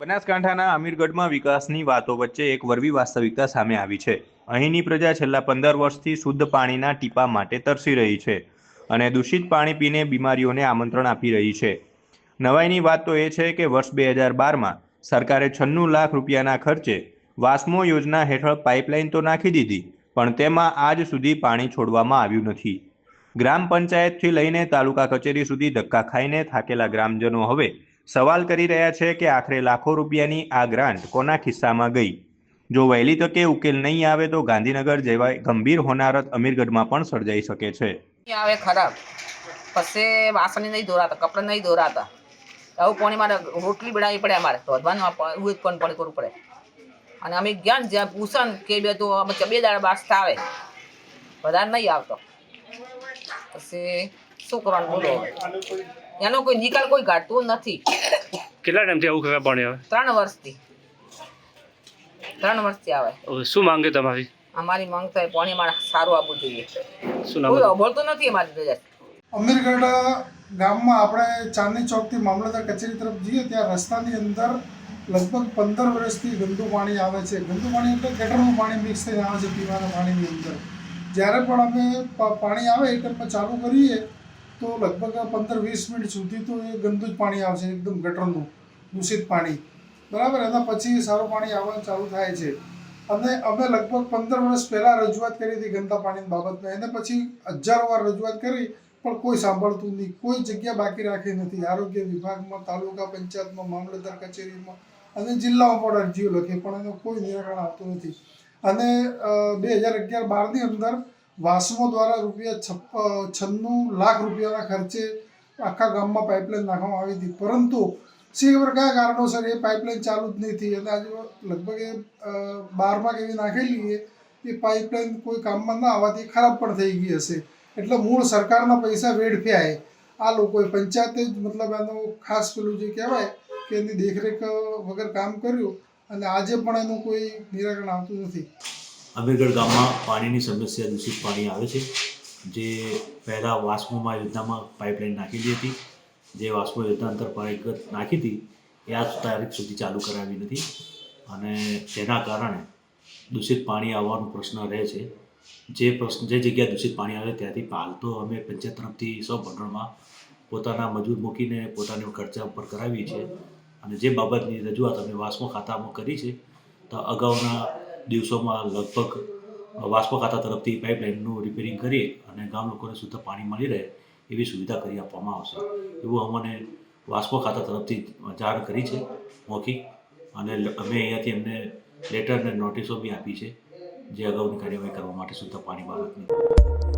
બનાસકાંઠાના અમીરગઢમાં વિકાસની વાતો વચ્ચે એક વરવી વાસ્તવિકતા સામે આવી છે. અહીંની પ્રજા છેલ્લા પંદર વર્ષથી શુદ્ધ પાણીના ટીપા માટે તરસી રહી છે અને દૂષિત પાણી પીને બીમારીઓને આમંત્રણ આપી રહી છે. નવાઈની વાત તો એ છે કે વર્ષ બે હજાર બારમાં સરકારે છન્નું લાખ રૂપિયાના ખર્ચે વાસ્મો યોજના હેઠળ પાઇપલાઇન તો નાખી દીધી, પણ તેમાં આજ સુધી પાણી છોડવામાં આવ્યું નથી. ગ્રામ પંચાયતથી લઈને તાલુકા કચેરી સુધી ધક્કા ખાઈને થાકેલા ગ્રામજનો હવે સવાલ કરી રહ્યા છે કે આખરે લાખો રૂપિયાની આ ગ્રાન્ટ કોના ખિસ્સામાં ગઈ? જો વહેલી તકે ઉકેલ નહીં આવે તો ગાંધીનગર જેવા ગંભીર હોનારત અમીરગઢમાં પણ સર્જાઈ શકે છે. આવે ખરાબ. પછી વાસણ નહીં ધોરાતા, કપડાં નહીં ધોરાતા. આવું પાણી મારે રોટલી બનાવી પડે અમારે. રોધવાનું એવું જ પણ કરવું પડે. અને અમે ગયા ને જ્યાં પૂછન કે બે તો અમે બે દાડા બાસતા આવે વધારે નહીં આવતો. પછી શું કરવાનું બોલો? એનો કોઈ નિકાલ કોઈ કાઢતું નથી. કેટલા ટાઈમથી આવું કાકા પાણી આવે? ત્રણ વર્ષથી. ત્રણ વર્ષથી આવે. શું માંગે તમારી? અમારી માંગ થાય પાણી અમારે સારું આપવું જોઈએ. શું નામ કોઈ અભળતું નથી અમારી પ્રજા અમીરગઢ ગામમાં આપણે ચાંદની ચોકથી મામલતદાર કચેરી તરફ જઈએ ત્યાં રસ્તાની અંદર લગભગ પંદર વર્ષથી ગંદુ પાણી આવે છે. ગંદુ પાણી એટલે ગટરનું પાણી મિક્સ થઈને આવે છે પીવાના પાણીની અંદર. જ્યારે પણ અમે પ- પાણી આવે એ ટાઈમમાં ચાલુ કરીએ તો લગભગ પંદર વીસ મિનિટ સુધી તો એ ગંદુ જ પાણી આવશે, એકદમ ગટરનું, દૂષિત પાણી. બરાબર? એના પછી સારું પાણી આવવાનું ચાલુ થાય છે. અને અમે લગભગ પંદર વર્ષ પહેલાં રજૂઆત કરી હતી ગંદા પાણીની બાબતમાં એને પછી હજારો વાર રજૂઆત કરી, પણ કોઈ સાંભળતું નહીં. કોઈ જગ્યા બાકી રાખી નથી. આરોગ્ય વિભાગમાં, તાલુકા પંચાયતમાં, મામલતદાર કચેરીમાં અને જિલ્લામાં પણ અરજીઓ લખી, પણ એનું કોઈ નિરાકરણ આવતું નથી. અને બે હજાર અગિયાર બારની અંદર વાસ્મો દ્વારા રૂપિયા છપ્પ છન્નું લાખ રૂપિયાના ખર્ચે આખા ગામમાં પાઇપલાઇન નાખવામાં આવી હતી. પરંતુ ખબર કયા કારણોસર એ પાઇપલાઇન ચાલુ જ નહીં થઈ. અને આજે લગભગ એ બારમાં કેવી નાખેલી એ પાઇપલાઇન કોઈ કામમાં ના આવવાથી ખરાબ પણ થઈ ગઈ હશે. એટલે મૂળ સરકારના પૈસા વેડફ્યાય. આ લોકોએ પંચાયતે જ મતલબ એનું ખાસ પેલું જે કહેવાય કે એની દેખરેખ વગર કામ કર્યું. અને આજે પણ એનું કોઈ નિરાકરણ આવતું નથી. અમીરગઢ ગામમાં પાણીની સમસ્યા દૂષિત પાણી આવે છે. જે પહેલાં વાસ્મોમાં યોજનામાં પાઇપલાઇન નાખેલી હતી. જે વાસ્મો યોજના અંતર પાણી નાખી હતી, એ આજ તારીખ સુધી ચાલુ કરાવી નથી. અને તેના કારણે દૂષિત પાણી આવવાનો પ્રશ્ન રહે છે. જે પ્રશ્ન, જે જગ્યાએ દૂષિત પાણી આવે ત્યાંથી પાલ તો અમે પંચાયત તરફથી સૌ ભંડોળમાં પોતાના મજૂર મૂકીને પોતાના ખર્ચા ઉપર કરાવીએ છીએ. અને જે બાબતની રજૂઆત અમે વાસ્મો ખાતામાં કરી છે, તો અગાઉના દિવસોમાં લગભગ વાસ્પો ખાતા તરફથી પાઇપલાઇનનું રિપેરિંગ કરી અને ગામ લોકોને શુદ્ધ પાણી મળી રહે એવી સુવિધા કરી આપવામાં આવશે. એવું અમને વાસ્પો ખાતા તરફથી જાણ કરી છે, મોખી. અને અમે અહીંયાથી એમને લેટર અને નોટિસો બી આપી છે, જે અગાઉની કાર્યવાહી કરવા માટે શુદ્ધ પાણી બાબતની.